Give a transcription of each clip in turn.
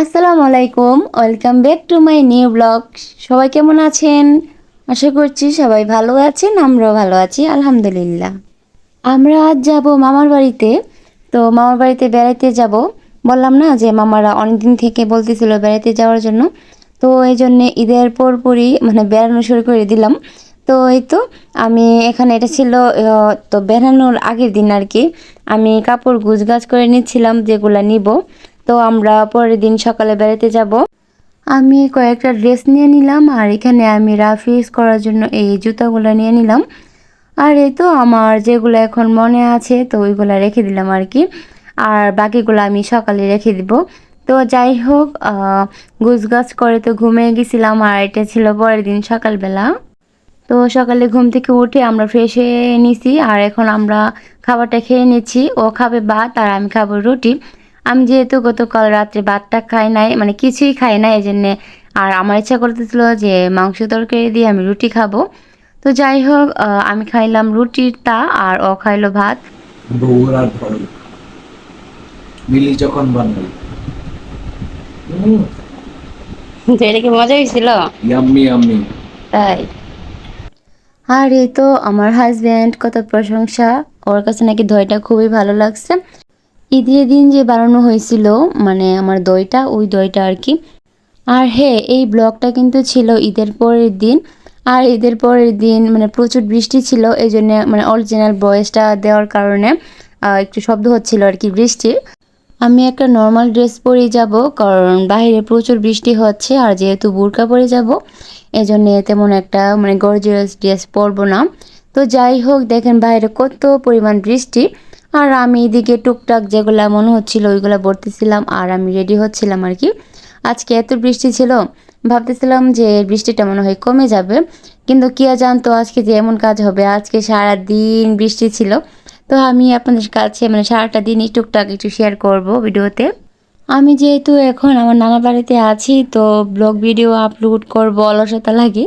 আসসালামু আলাইকুম, welcome back to my new blog. সবাই কেমন আছেন? আশা করছি সবাই ভালো আছেন, আমরাও ভালো আছি, আলহামদুলিল্লাহ। আমরা আজ যাব মামার বাড়িতে। তো মামার বাড়িতে বেড়াইতে যাব। বললাম না যে মামারা অনেকদিন থেকে বলতেছিল বেড়াইতে যাওয়ার জন্য। তো এই জন্যে ঈদের পরপরই মানে বেড়ানো শুরু করে দিলাম। তো এই তো আমি এখানে এটা ছিল তো বেড়ানোর আগের দিন আর কি। আমি কাপড় গুছগাছ করে নিচ্ছিলাম যেগুলা নিব। তো আমরা পরের দিন সকালে বেড়াতে যাব। আমি কয়েকটা ড্রেস নিয়ে নিলাম আর এখানে আমি রাফিস করার জন্য এই জুতাগুলো নিয়ে নিলাম। আর এই তো আমার যেগুলো এখন মনে আছে তো ওইগুলো রেখে দিলাম আর কি। আর বাকিগুলো আমি সকালে রেখে দিব। তো যাই হোক গুছগাছ করে তো ঘুমিয়ে গেছিলাম আর এটা ছিল পরের দিন সকালবেলা। তো সকালে ঘুম থেকে উঠে আমরা ফ্রেশ হয়ে নিছি আর এখন আমরা খাবারটা খেয়ে নিচ্ছি। ও খাবে ভাত আর আমি খাব রুটি। আমি যেহেতু গতকাল রাত্রে ভাতটা খাই নাই মানে কিছুই খাই না এই জন্যে আর আমার ইচ্ছা করতেছিল যে মাংস তরকারি দিয়ে আমি রুটি খাব। তো যাই হোক আহ, আমি খাইলাম রুটিটা আর ও খাইলো ভাত। বগুড়ার মিলি যখন বানাই এটা কি মজা হয়েছিল? Yummy yummy. তাই। আর এই তো আমার হাজব্যান্ড কত প্রশংসা। ওর কাছে নাকি দইটা খুবই ভালো লাগছে। ঈদের দিন যে বানানো হয়েছিল মানে আমার দইটা, ওই দইটা আর কি। আর হ্যাঁ এই ব্লগটা কিন্তু ছিল ঈদের পরের দিন। আর ঈদের পরের দিন মানে প্রচুর বৃষ্টি ছিল এই জন্য মানে অরিজিনাল ভয়েসটা দেওয়ার কারণে একটু শব্দ হচ্ছিল আর কি বৃষ্টির আমি একটা নর্মাল ড্রেস পরে যাব, কারণ বাইরে প্রচুর বৃষ্টি হচ্ছে, আর যেহেতু বোরকা পরে যাব, এজন্য তেমন একটা মানে গর্জিয়াস ড্রেস পরবো না। তো যাই হোক, দেখেন বাইরে কত পরিমাণ বৃষ্টি। আর আমি এদিকে টুকটাক যেগুলা মনে হচ্ছিল ওইগুলা ভরতেছিলাম আর আমি রেডি হচ্ছিলাম আর কি। আজকে এত বৃষ্টি ছিল, ভাবতেছিলাম যে বৃষ্টিটা মনে হয় কমে যাবে। কিন্তু কে জানতো আজকে যে এমন কাজ হবে? আজকে সারা দিন বৃষ্টি ছিল। তো আমি আপনাদের কাছে মানে সারাটা দিনই টুকটাক একটু শেয়ার করব ভিডিওতে। আমি যেহেতু এখন আমার নানা বাড়িতে আছি, তো ব্লগ ভিডিও আপলোড করব, অলসতা লাগে।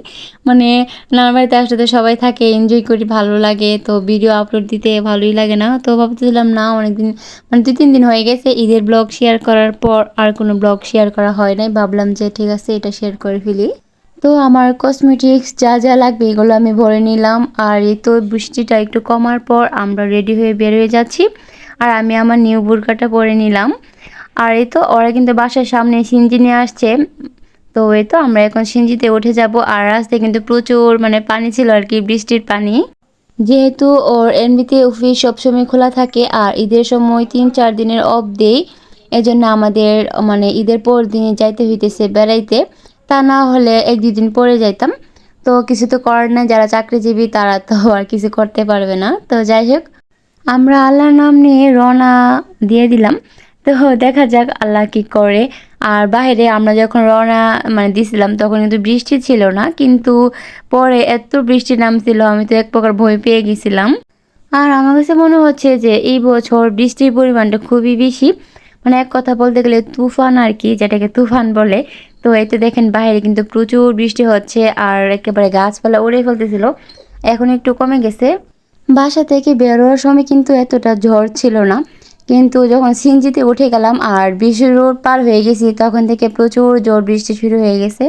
মানে নানা বাড়িতে আসলে সবাই থাকে এনজয় করি, ভালো লাগে, তো ভিডিও আপলোড দিতে ভালোই লাগে না। তো ভাবতেছিলাম, না, অনেকদিন মানে দু তিন দিন হয়ে গেছে, ঈদের ব্লগ শেয়ার করার পর আর কোনো ব্লগ শেয়ার করা হয় নাই। ভাবলাম যে ঠিক আছে, এটা শেয়ার করে ফেলি। তো আমার কসমেটিক্স যা যা লাগবে, এগুলো আমি ভরে নিলাম। আর এই তো বৃষ্টিটা একটু কমার পর আমরা রেডি হয়ে বের হয়ে যাচ্ছি। আর আমি আমার নিউ বুরকাটা পরে নিলাম। আর এই তো ওরা কিন্তু বাসার সামনে সিঞ্জি নিয়ে আসছে। তো এই তো আমরা এখন সিঞ্জিতে উঠে যাব। আর রাস্তায় কিন্তু প্রচুর মানে পানি ছিল আর কি, বৃষ্টির পানি। যেহেতু ওর এমনিতে অফিস সবসময় খোলা থাকে আর ঈদের সময় তিন চার দিনের অফ দেই এজন্য আমাদের মানে ঈদের পর দিনে যাইতে হইতেছে বেড়াইতে। তা না হলে এক দুই দিন পরে যাইতাম। তো কিছু তো করার না যারা চাকরিজীবী তারা তো আর কিছু করতে পারবে না। তো যাই হোক, আমরা আল্লাহর নাম নিয়ে রওনা দিয়ে দিলাম। তো দেখা যাক আল্লাহ কি করে। আর বাইরে আমরা যখন রওনা মানে দিছিলাম, তখন কিন্তু বৃষ্টি ছিল না, কিন্তু পরে এত বৃষ্টি নামছিল, আমি তো এক প্রকার ভয় পেয়ে গেছিলাম। আর আমার কাছে মনে হচ্ছে যে এই বছর বৃষ্টির পরিমাণটা খুবই বেশি। মানে এক কথা বলতে গেলে তুফান আর কি, যেটাকে তুফান বলে, তো এতে দেখেন বাইরে কিন্তু প্রচুর বৃষ্টি হচ্ছে আর একেবারে গাছপালা উড়ে ফেলতেছিল, এখন একটু কমে গেছে। বাসা থেকে বেরোয়ার সময় কিন্তু এতটা ঝড় ছিল না। কিন্তু যখন সিনজিতে উঠে গেলাম আর বিশ্ব রোড পার হয়ে গেছি, তখন থেকে প্রচুর জোর বৃষ্টি শুরু হয়ে গেছে।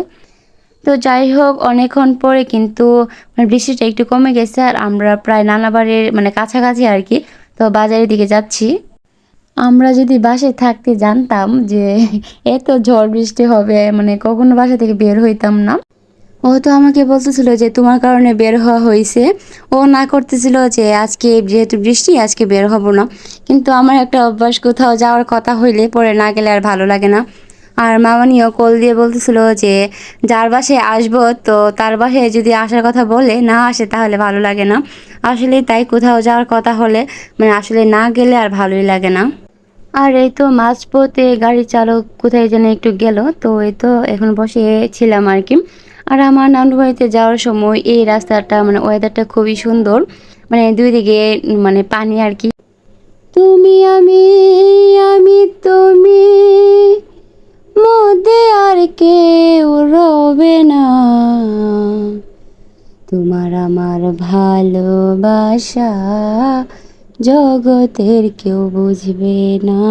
তো যাই হোক, অনেকক্ষণ পরে কিন্তু মানে বৃষ্টিটা একটু কমে গেছে আর আমরা প্রায় নানাবাড়ির মানে কাছাকাছি আর কি, তো বাজারের দিকে যাচ্ছি। আমরা যদি বাসে থাকতে জানতাম যে এত ঝড় বৃষ্টি হবে মানে কখনো বাসা থেকে বের হইতাম না। ও তো আমাকে বলতেছিল যে তোমার কারণে বের হওয়া হয়েছে। ও না করতেছিল যে আজকে যেহেতু বৃষ্টি, আজকে বের হব না। কিন্তু আমার একটা অভ্যাস, কোথাও যাওয়ার কথা হইলে পরে না গেলে আর ভালো লাগে না। আর মামানিও কল দিয়ে বলতেছিল যে যার বাসায় আসব, তো তার বাসায় যদি আসার কথা বলে না আসে তাহলে ভালো লাগে না। আসলে তাই কোথাও যাওয়ার কথা হলে মানে আসলে না গেলে আর ভালোই লাগে না। আর এই তো মাঝপথে গাড়ি চালক কোথায় যেন একটু গেল, তো এই তো এখন বসে ছিলাম আর কি। আর আমার নানু বাড়িতে যাওয়ার সময় এই রাস্তাটা মানে ওয়েদারটা খুবই সুন্দর। মানে দুই দিকে মানে পানি আর কি। তুমি আমি আমি তুমি, মধ্যে আর কেউ রবে না। তোমার আমার ভালোবাসা জগতের কেউ বুঝবে না।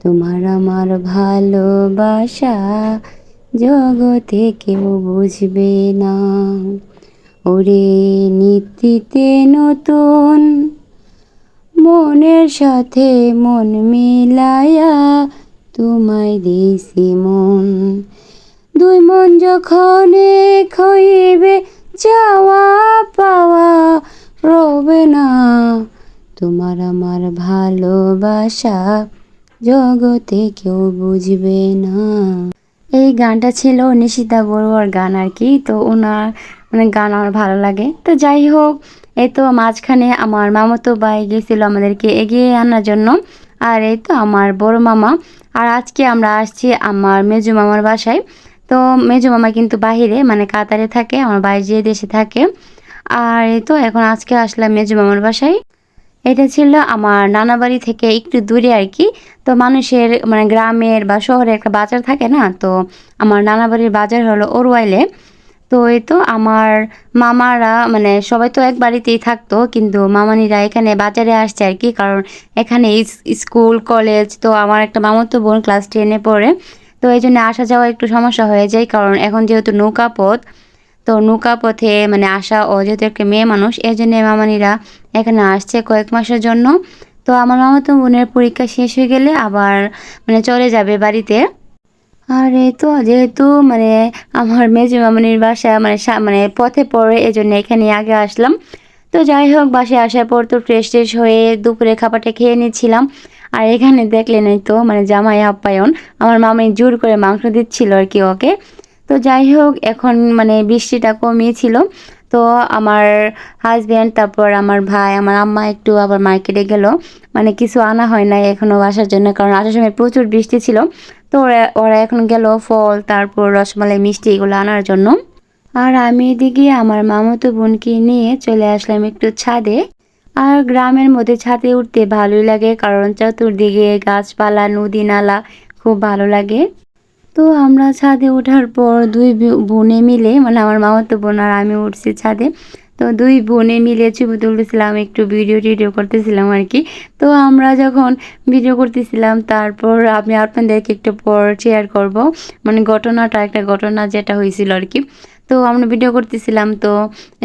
তোমার আমার ভালোবাসা জগতে কেউ বুঝবে না। ওরে নীতিতে নতুন, মনের সাথে মন মিলায়া তোমায় দিছি মন। দুই মন যখন হইবে যাওয়া পাওয়া রবে না। তোমার আমার ভালোবাসা জগতে কেউ বুঝবে না। এই গানটা ছিল নিশিতা বড়ুয়ার গান আর কি, তো ওনার মানে গান আমার ভালো লাগে। তো যাই হোক, এই তো মাঝখানে আমার মামাতো ভাই গেছিল আমাদেরকে এগিয়ে আনার জন্য, আর এই তো আমার বড় মামা। আর আজকে আমরা আসছি আমার মেজু মামার বাসায়। তো মেজু মামা কিন্তু বাহিরে মানে কাতারে থাকে, আমার ভাই যে দেশে থাকে। আর এই তো এখন আজকে আসলাম মেজু মামার বাসায়। এটা ছিল আমার নানা বাড়ি থেকে একটু দূরে আর কি। তো মানুষের মানে গ্রামের বা শহরে একটা বাজার থাকে না, তো আমার নানা বাড়ির বাজার হলো ওরওয়াইলে তো এই তো আমার মামারা মানে সবাই তো এক বাড়িতেই থাকতো, কিন্তু মামানিরা এখানে বাজারে আসছে আর কি, কারণ এখানে স্কুল, কলেজ, তো আমার একটা মামাতো বোন ক্লাস টেনে পড়ে। তো এই জন্য আসা যাওয়া একটু সমস্যা হয়ে যায়, কারণ এখন যেহেতু নৌকা পথ তো নৌকা পথে মানে আসা ও যেহেতু মেয়ে মানুষ এই জন্য মামানিরা এখানে আসছে কয়েক মাসের জন্য। তো আমার মামাতো বোনের পরীক্ষা শেষ হয়ে গেলে আবার মানে চলে যাবে বাড়িতে। আর এই তো যেহেতু মানে আমার মেজো মামনির বাসা মানে মানে পথে পড়ে এই জন্য এখানে আগে আসলাম। তো যাই হোক, বাসায় আসার পর তো ফ্রেশ ট্রেশ হয়ে দুপুরে খাবারটা খেয়ে নিচ্ছিলাম। আর এখানে দেখলেন এই তো মানে জামাই আপ্যায়ন, আমার মামি জোর করে মাংস দিচ্ছিল আর কি ওকে। তো যাই হোক, এখন মানে বৃষ্টিটা কমিয়েছিল। তো আমার হাজব্যান্ড তারপর আমার ভাই, আমার আম্মা একটু আবার মার্কেটে গেল। মানে কিছু আনা হয় নাই এখনও আসার জন্য, কারণ আসার সময় প্রচুর বৃষ্টি ছিল। তো ওরা ওরা এখন গেল ফল, তারপর রসমালাই, মিষ্টি এগুলো আনার জন্য। আর আমি এদিকে আমার মামাতো বোনকে নিয়ে চলে আসলাম একটু ছাদে। আর গ্রামের মধ্যে ছাদে উঠতে ভালোই লাগে, কারণ চতুর্দিকে গাছপালা, নদী, নালা, খুব ভালো লাগে। তো আমরা ছাদে ওঠার পর দুই বোনে মিলে মানে আমার মামাতো বোন আর আমি উঠছি ছাদে, তো দুই বোনে মিলে ছবি তুলতেছিলাম, একটু ভিডিও টিডিও করতেছিলাম আর কি। তো আমরা যখন ভিডিও করতেছিলাম, তারপর আমি আপনাদেরকে একটু পর শেয়ার করব মানে ঘটনাটা, একটা ঘটনা যেটা হয়েছিল আর কি। তো আমরা ভিডিও করতেছিলাম, তো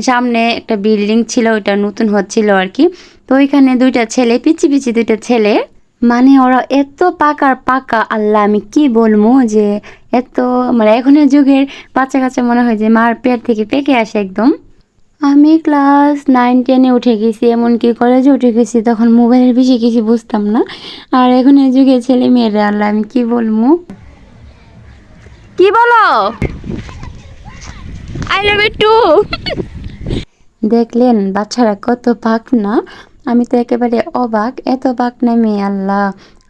সামনে একটা বিল্ডিং ছিল ওটা নতুন হচ্ছিল আর কি। তো ওইখানে দুইটা ছেলে পিচি পিচি দুইটা ছেলে মানে ওরা এত পাকার পাকা আল্লাহ আমি কি বলব যে এত মানে এখনের যুগের বাচ্চা কাচ্চা মনে হয় যে মার পেট থেকে পেকে আসে একদম। আমি ক্লাস নাইন টেনে উঠে গেছি এমনকি কলেজে উঠে গেছি তখন মোবাইলের বেশি কিছু বুঝতাম না। আর এখন এই যুগে ছেলে মেয়েরা আল্লাহ আমি কি বলব? কি বলো? আই লাভ ইউ টু দেখলেন বাচ্চারা কত পাক না। আমি তো একেবারে অবাক। এত বাক না মেয়ে আল্লাহ।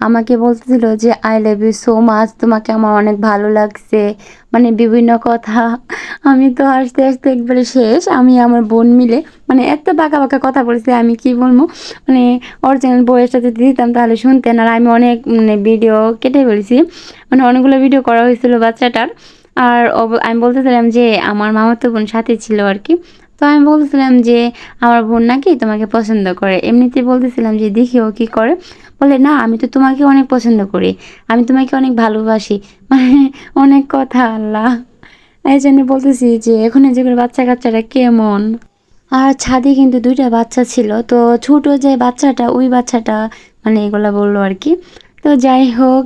আমাকে বলতেছিল যে I love you so much তোমাকে আমার অনেক ভালো লাগছে। মানে বিভিন্ন কথা। আমি তো হাসতে হাসতে একবারে শেষ। আমি আমার বোন মিলে মানে এত বাঁকা বাঁকা কথা বলছে, আমি কি বলব? মানে অরিজিনাল বইয়ের সাথে দিতাম তাহলে শুনতেন। আর আমি অনেক মানে ভিডিও কেটে ফেলেছি। মানে অনেকগুলো ভিডিও করা হয়েছিল বাচ্চাটার। আর আমি বলতেছিলাম যে, আমার মামাতো বোন সাথে ছিল আর কি। তো আমি বলতেছিলাম যে আমার বোন নাকি তোমাকে পছন্দ করে। এমনিতে বলতেছিলাম যে দেখি ও কী করে। বলে, না, আমি তো তোমাকে অনেক পছন্দ করি। আমি তোমাকে অনেক ভালোবাসি। মানে অনেক কথা, আল্লাহ। এই জন্য বলতেছি যে এখন যে বাচ্চা কাচ্চারা কেমন? আর ছাদে কিন্তু দুইটা বাচ্চা ছিল। তো ছোট যে বাচ্চাটা, ওই বাচ্চাটা মানে এগুলা বলল আর কি। তো যাই হোক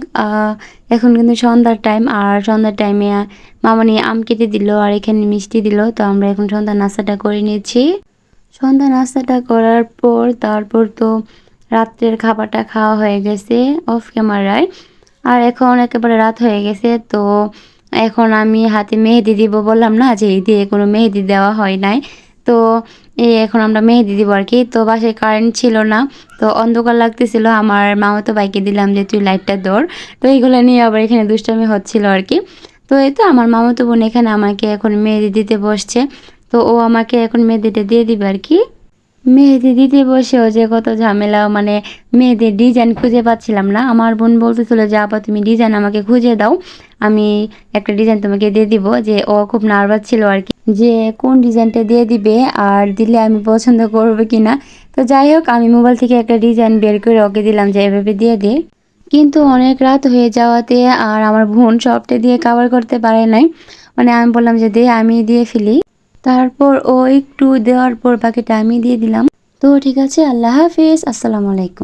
এখন কিন্তু সন্ধ্যার টাইম আর সন্ধ্যার টাইমে মামানি আম কেটে দিল, আর এখানে মিষ্টি দিল, তো আমরা এখন সন্ধ্যা নাস্তাটা করে নিয়েছি সন্ধ্যা নাস্তাটা করার পর, তারপর তো রাত্রের খাবারটা খাওয়া হয়ে গেছে অফ ক্যামেরায় আর এখন একেবারে রাত হয়ে গেছে, তো এখন আমি হাতে মেহেদি দিব বললাম না যে এই দিয়ে কোনো মেহেদি দেওয়া হয় নাই। তো এই এখন আমরা মেহেদি দিব আর কি। তো বাসায় কারেন্ট ছিল না, তো অন্ধকার লাগতেছিল। আমার মামাতো বাইকে দিলাম যে, তুই লাইটটা দৌড় তো এইগুলো নিয়ে আবার এখানে দুষ্টামি হচ্ছিল আর কি। তো এই তো আমার মামাতো বোন এখানে আমাকে এখন মেহেদি দিতে বসছে। তো ও আমাকে এখন মেহেদিটা দিয়ে দিবে আর কি। মেহেদি দিতে বসেও যে কত ঝামেলা মানে মেয়েদের ডিজাইন খুঁজে পাচ্ছিলাম না। আমার বোন বলতেছিল যে আপা তুমি ডিজাইন আমাকে খুঁজে দাও। আমি একটা ডিজাইন তোমাকে দিয়ে দিব। যে, ও খুব নার্ভাস ছিল আর কি। যে, কোন ডিজাইনটা দিয়ে দিবে আর দিলে আমি পছন্দ করব কি না তো যাই হোক, আমি মোবাইল থেকে একটা ডিজাইন বের করে ওকে দিলাম যে, এভাবে দিয়ে দে। কিন্তু অনেক রাত হয়ে যাওয়াতে আর আমার বোন সবটা দিয়ে কাভার করতে পারে নাই। মানে আমি বললাম যে, দে আমি দিয়ে ফেলি। তারপর ও একটু দেওয়ার পর বাকিটা আমি দিয়ে দিলাম। তো ঠিক আছে, আল্লাহ হাফিজ, আসসালামু আলাইকুম।